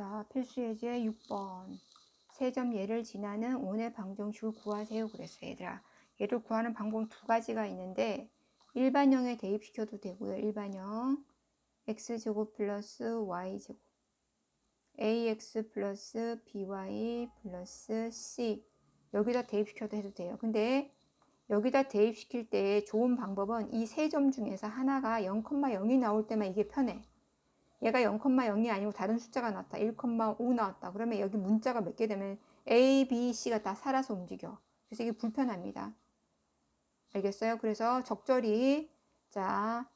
자, 필수 예제 6번. 세점 얘를 지나는 원의 방정식을 구하세요. 그랬어요, 얘들아. 얘를 구하는 방법 두 가지가 있는데 일반형에 대입시켜도 되고요. 일반형. x제곱 플러스 y제곱. ax 플러스 by 플러스 c. 여기다 대입시켜도 해도 돼요. 근데 여기다 대입시킬 때 좋은 방법은 이 세 점 중에서 하나가 0,0이 나올 때만 이게 편해. 얘가 0,0이 아니고 다른 숫자가 나왔다. 1,5 나왔다. 그러면 여기 문자가 몇 개 되면 A, B, C가 다 살아서 움직여. 그래서 이게 불편합니다. 알겠어요? 그래서 적절히 자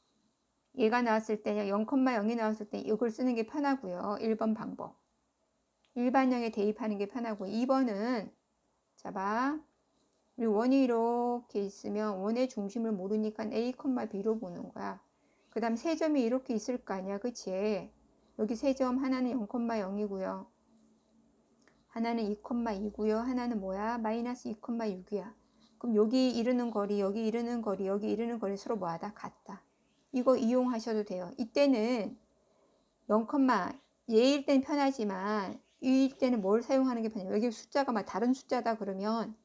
얘가 나왔을 때 0,0이 나왔을 때 이걸 쓰는 게 편하고요. 1번 방법. 일반형에 대입하는 게 편하고 2번은 자봐 우리 원이 이렇게 있으면 원의 중심을 모르니까 A, B로 보는 거야. 그 다음 세 점이 이렇게 있을 거 아니야. 그치? 여기 세 점 하나는 0,0이고요. 하나는 2,2고요. 하나는 뭐야? 마이너스 2,6이야. 그럼 여기 이르는 거리, 여기 이르는 거리, 여기 이르는 거리 서로 뭐하다? 같다. 이거 이용하셔도 돼요. 이때는 0, 얘일 땐 편하지만 이일 때는 뭘 사용하는 게 편해요? 여기 숫자가 막 다른 숫자다 그러면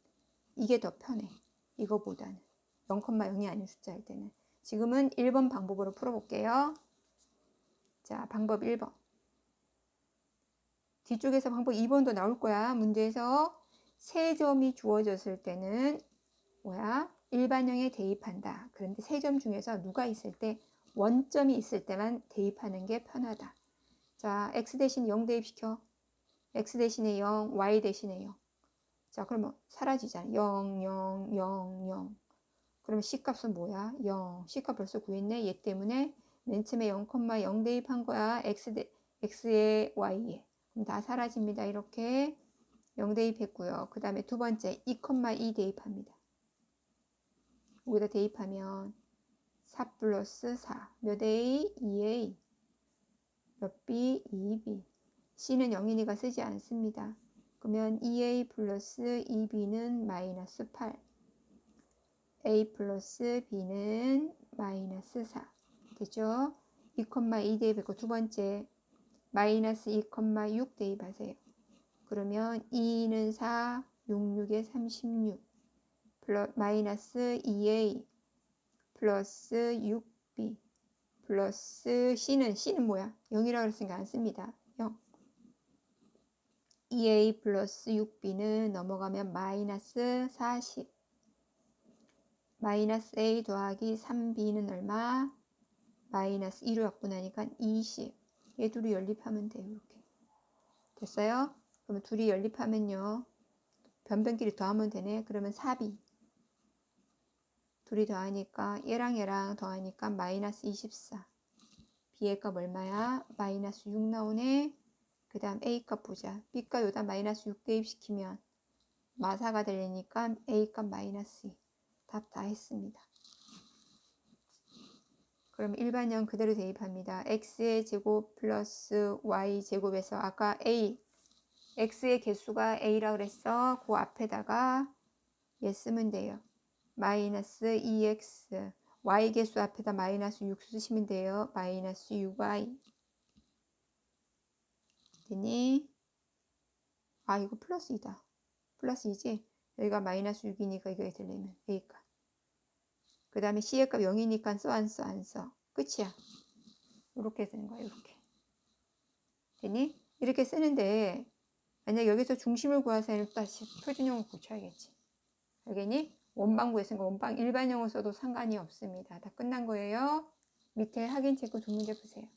이게 더 편해. 이거보다는. 0,0이 아닌 숫자일 때는. 지금은 1번 방법으로 풀어볼게요. 자, 방법 1번. 뒤쪽에서 방법 2번도 나올 거야. 문제에서 세 점이 주어졌을 때는 뭐야? 일반형에 대입한다. 그런데 세 점 중에서 누가 있을 때 원점이 있을 때만 대입하는 게 편하다. 자, x 대신 0 대입시켜. x 대신에 0, y 대신에 0. 자, 그러면 사라지잖아. 0, 0, 0, 0. 그러면 C값은 뭐야? 0. C값 벌써 구했네. 얘 때문에 맨 처음에 0,0 대입한 거야. X 대, X에 Y에. 그럼 다 사라집니다. 이렇게 0 대입했고요. 그 다음에 두 번째 2,2 대입합니다. 여기다 대입하면 4 플러스 4. 몇 A? 2A. 몇 B? 2B. C는 0이니까 쓰지 않습니다. 그러면 2A 플러스 2B는 마이너스 8. A 플러스 B는 마이너스 4. 되죠? 2,2 대입했고 두 번째 마이너스 2,6 대입하세요. 그러면 2는 4, 6, 6에 36. 플러, 마이너스 2A 플러스 6B 플러스 C는 C는 뭐야? 0이라고 그랬으니까 안 씁니다. 0. 2A 플러스 6B는 넘어가면 마이너스 40. 마이너스 A 더하기 3B는 얼마? 마이너스 2로 약분하니까 20. 얘 둘이 연립하면 돼요. 이렇게. 됐어요? 그러면 둘이 연립하면요. 변변끼리 더하면 되네. 그러면 4B. 둘이 더하니까 얘랑 얘랑 더하니까 마이너스 24. B의 값 얼마야? 마이너스 6 나오네. 그 다음 A 값 보자. B 값 여기다 마이너스 6 대입시키면 마사가 되려니까 A 값 마이너스 2. 답 다 했습니다. 그럼 일반형 그대로 대입합니다. x의 제곱 플러스 y 제곱에서 아까 a x의 개수가 a라 그랬어. 그 앞에다가 얘 쓰면 돼요. 마이너스 2x y 개수 앞에다 마이너스 6 쓰시면 돼요. 마이너스 6y 되니? 아 이거 플러스 2다. 플러스 2지? 여기가 마이너스 6이니까 이게 되려면 A값. 그 다음에 C의 값 0이니까 써, 안 써, 안 써. 끝이야. 이렇게 쓰는 거야, 이렇게. 되니? 이렇게 쓰는데, 만약 여기서 중심을 구하세요. 다시 표준형을 고쳐야겠지. 알겠니? 원방 구했으니까 원방 일반형을 써도 상관이 없습니다. 다 끝난 거예요. 밑에 확인 체크 두 문제 보세요.